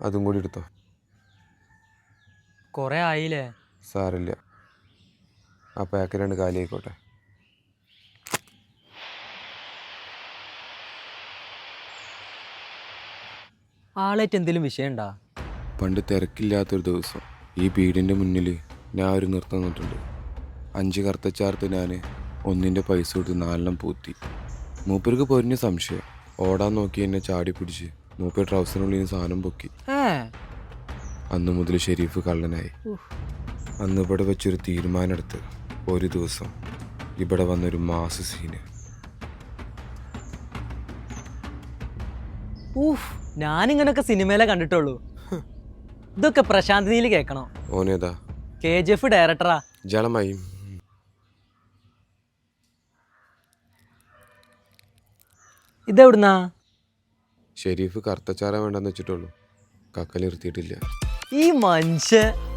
അതും കൂടി എടുത്തോ. കൊറേ ആയില്ലേ? സാറില്ല ആ പാക്ക് രണ്ട് കാലി ആയിക്കോട്ടെ ആളായിട്ട് എന്തെങ്കിലും വിഷയം ഉണ്ടാ പണ്ട് തിരക്കില്ലാത്തൊരു ദിവസം. ഈ വീടിന്റെ മുന്നിൽ ഞാൻ ഒരു നൃത്തം നിന്നിട്ടുണ്ട് അഞ്ച് കറുത്തച്ചാർത്ത് ഞാൻ ഒന്നിന്റെ പൈസ കൊടുത്ത് നാലെണ്ണം പൂത്തി. മൂപ്പർക്ക് പൊരിഞ്ഞ സംശയം. ഓടാൻ നോക്കി എന്നെ ചാടി പിടിച്ച് മൂപ്പർ ട്രൗസറിനുള്ളിൽ സാധനം പൊക്കി. അന്നു മുതൽ ഷെരീഫ് കള്ളനായി. അന്ന് ഇവിടെ വെച്ചൊരു തീരുമാനമെടുത്ത് ഒരു ദിവസം ഇവിടെ വന്നൊരു മാസ സീന് ഞാനിങ്ങനൊക്കെ സിനിമയിലെ കണ്ടിട്ടുള്ളൂ. ഇതൊക്കെ പ്രശാന്ത് നീൽ കേക്കണോ ഓനേതാ കെ ജി എഫ് ഡയറക്ടറാ ജലമായി. ഇതെവിടുന്നാ? ഷെരീഫ് കറുത്തച്ചാറ വേണ്ടെന്ന് വെച്ചിട്ടുള്ളൂ. കക്കൽ നിർത്തിയിട്ടില്ല. ഈ മനുഷ്യൻ